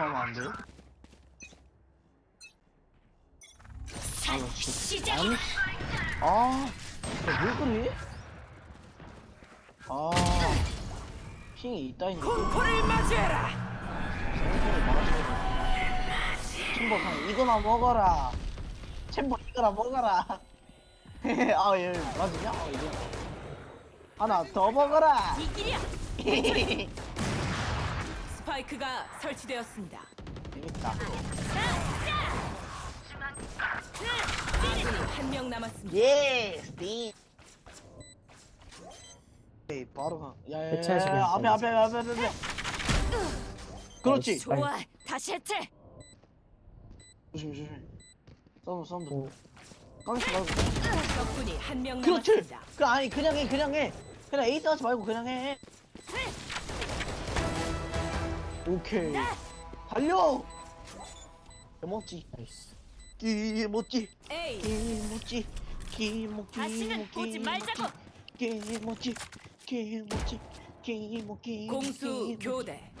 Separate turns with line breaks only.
하면 안 돼요? 아, 나 진짜-. 아니, 아, 왜 그래? 아, 핑이 있다니까.
공포를 맞이해라.
생선을 막아주고. 챔버 그냥 이거나 먹어라. 챔버 이거나 먹어라. 아, 얘 맞으냐? 아, 이거. 하나 더 먹어라.
이 길이야.
스파이크가 설치되었습니다.
재밌다.
아군이 한 명 남았습니다.
예, 스티. 에이, 바로 가. 야, 야, 야, 앞에, 앞에, 앞에, 앞에, 앞에. 그렇지.
좋아. 다시 해체.
조심, 조심. 싸움, 싸움.
오.
깡치 말고.
적군이 한 명
그렇지.
남았습니다.
그 아니, 그냥 해, 그냥 해. 그냥 에이스 하지 말고 그냥 해. 오케이. 달려. 개먹지.
나이스.
A
기모찌. 기모찌.
다시는 보지 말자고.
기모찌. 기모, 기모,
공수. 교대.